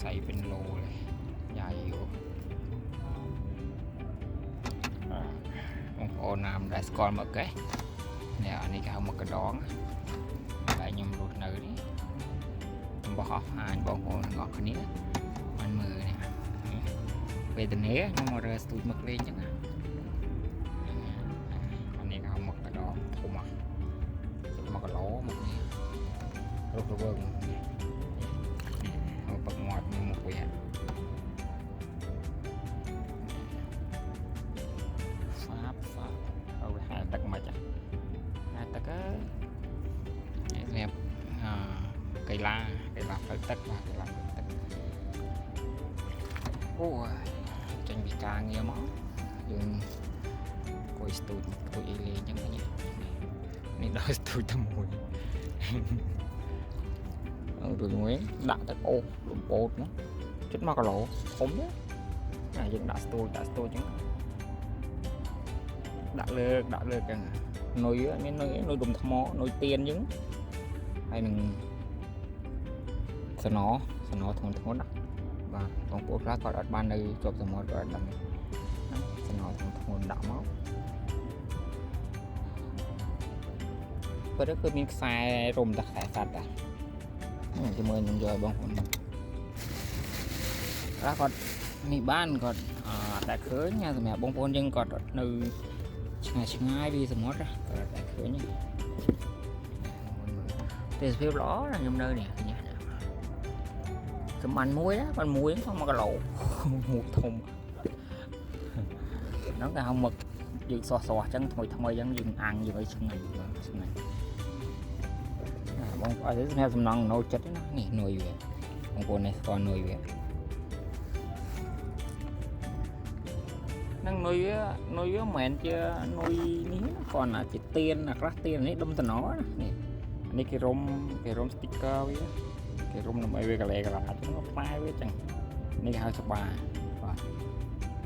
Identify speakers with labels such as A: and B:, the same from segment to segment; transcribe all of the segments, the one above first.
A: ใส่เป็นโลเลยใหญ่อยู่อ่าបងប្អូនណាមដែលស្គាល់មកកេះនេះអានេះគេហៅមកកដងតែខ្ញុំរស់នៅនេះខ្ញុំបោះអស់អាញបងប្អូនទាំងអស់គ្នាបានមើលនេះវេទនាខ្ញុំមករើស្ទូចមកលេងចឹងណាអានេះគេហៅមកកដងធំហ៎មកកឡោមកនេះរុករវើង la để làm phải tích và để làm, phải tất ôi trên bị ca nghe mó dùng coi tụi tụi y lê chẳng nhỉ nên đó ờ, tụi tao mùi tụi mùi đã tất ô đụng bột nữa. Chết mà có lộ không đấy à dùng đã tôi đã tôi chẳng đã lơ đã lơ càng nồi nồi nồi đùng thọ nồi tiền những hay mình à dân đã tôi đã tôi chứ đã lơ đã lơ cả nuôi á mấy nuôi nuôi đùm thmó nuôi tiền chứ hay đừng sợ nó sợ nó thằng thằng đó và thằng bột ra còn ở ban đây chụp sợ mồi rồi đầm sợ nó thằng thằng đã máu បើទៅគឺមានខ្សែរុំតែខ្សែសัตว์ដែរជាមួយនឹងយកឲ្យបងប្អូនខ្លះគាត់នេះបានគាត់អត់តែឃើញណាសម្រាប់បងប្អូនយើងគាត់នៅឆ្ងាយឆ្ងាយពីសមុទ្រណាគាត់អត់តែឃើញទេទេសភាពល្អណាខ្ញុំនៅនេះឃើញណា សម្បានមួយណាគាត់មួយហ្នឹងមកគីឡូមួយធំហ្នឹងគេហៅមកយើងសោះសោះអញ្ចឹងថ្មីថ្មីអញ្ចឹងយើងអាំងយើងឲ្យឆ្ងាញ់ឆ្ងាញ់បងប្អូនសម្រាប់សំណងណូចិត្តណានេះនុយវាបងប្អូននេះស្គាល់នុយវានឹងនុយវានុយវាមិនមែនជានុយនេះគាត់ណាជាទៀនអាខ្លះទៀននេះដុំតំណណានេះអានេះគេរុំគេរុំ sticker វា គេរុំដើម្បីវាកលែកលាចឹងផ្លែវាចឹងនេះគេហៅស្បាបាទ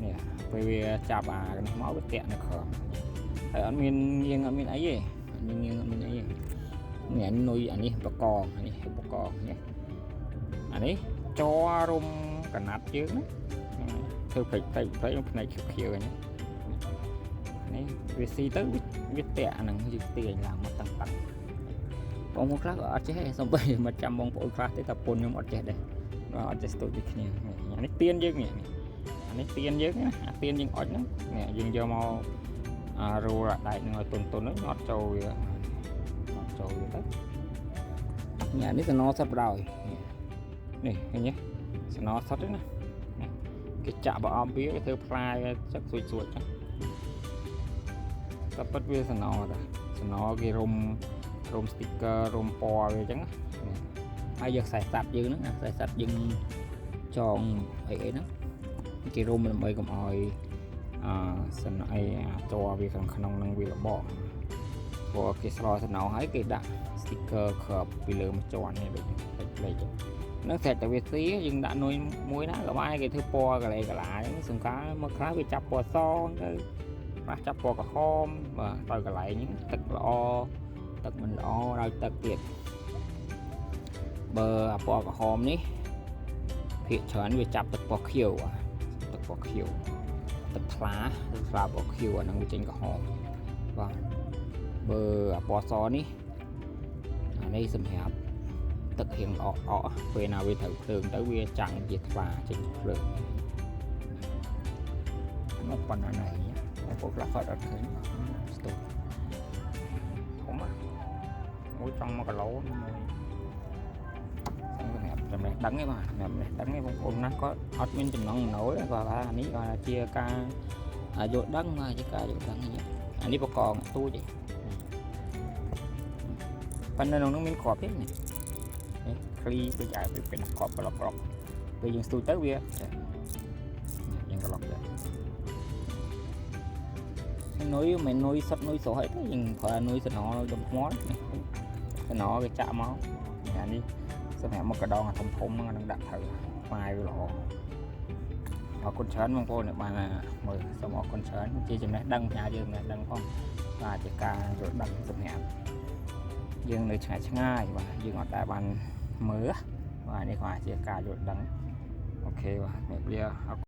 A: នេះពេលវាចាប់អានេះមកវាតាក់នៅក្រោមហើយអត់មានយើងអត់មានអីទេមានយើងអត់មានអីទេនេះអានុយអានេះបកកអានេះបកកនេះអានេះចរុំកណាត់ជើងណាធ្វើផ្លេចផ្លេចផ្លេចផ្នែកខៀវខៀវនេះនេះវាស៊ីទៅវាតាក់អាហ្នឹងយើងទាញឡើងមកតឹងតឹង បងប្អូនខ្លះក៏អត់ចេះដែរសំបីមកចាំបងប្អូនខ្លះទេតែពុនខ្ញុំអត់ចេះដែរអត់ចេះស្ទូចដូចគ្នាអានេះទៀនយើងនេះអានេះទៀនយើងណាអាទៀនយើងអុចហ្នឹងនេះយើងយកមកអារូលដែកនឹងឲ្យតុនតុនហ្នឹងអត់ចូលវាចូលវាទៅញ៉ានេះសំណសិតបដ ாய் នេះឃើញទេសំណសិតទេណានេះគេចាក់ប្រអប់វាគេធ្វើផ្លែចឹកស្រួចស្រួចចឹងតែពិតវាសំណតាសំណគេរុំ រុំ sticker រុំពណ៌វាចឹងណាហើយយកខ្សែសັດយើងហ្នឹងខ្សែសັດយើងចងអីអីហ្នឹងគេរុំដើម្បីកុំឲ្យអសំណអីអាចរវាខាងក្នុងនឹងវារបកព្រោះគេស្រោសំណោហើយគេដាក់ sticker គ្របពីលើមួយជាន់នេះដូចផ្លេចហ្នឹងស្រេចតែវាស៊ីយើងដាក់នុយមួយណាក្បែរគេធ្វើពណ៌កលែកលាហ្នឹងសង្កាមកខ្លះវាចាប់ពណ៌សទៅខ្លះចាប់ពណ៌ក្រហមបាទទៅកន្លែងហ្នឹងទឹកល្អ ទឹកមិនល្អដោយទឹកទៀតបើអាពណ៌ក្រហមនេះភាគច្រើនវាចាប់ទឹកពណ៌ខៀវទឹកពណ៌ខៀវទឹកថ្លាទឹកថ្លាពណ៌ខៀវអាហ្នឹងវាចេញក្រហមបាទបើអាពណ៌សនេះអានេះសម្រាប់ទឹករៀងអកអកពេលណាវាត្រូវភ្លើងទៅវាចាំងជាថ្លាចេញភ្លើងមកប៉ុណ្ណានេះតែពួកខ្លះគាត់អត់ឃើញស្ទុះធំណាមួយចង់1គីឡូមួយស mũi trong mà cái lỗ làm đẹp đắng cái mà làm đắng cái vùng vùng nó có hot min chùm nông nổi và là ní và chia ca. À vô đắng mà, chia ca vô đắng như vậy anh đi vào còn, tu vậy. Phần nên nó miếng cọp thế này. Kli bây giờ bị cái cọp và lọc lọc. Bây giờ tôi tới kia ยังก็ลองเลยนุ้ยไม่นุ้ยสับนุ้ยสวยก็ยังพอนุ้ยสนอดมมอส ណនុយដុំថ្មសណគេចាក់មកអានេះសម្រាប់មកកដងអាធំធំហ្នឹងអានឹងដាក់ត្រូវផ្លែវាល្អអរគុណច្រើនបងប្អូនដែលបានមើលសូមអរគុណច្រើនជាចំណេះដឹងផ្ញើយើងចំណេះដឹងផងបាទជាការយល់ដឹងសម្រាប់យើងនៅឆ្ងាយឆ្ងាយបាទយើងអត់ដែលបានមើលបាទនេះក៏អាចជាការយល់ដឹងអូខេបាទជំរាបលាអរគុណ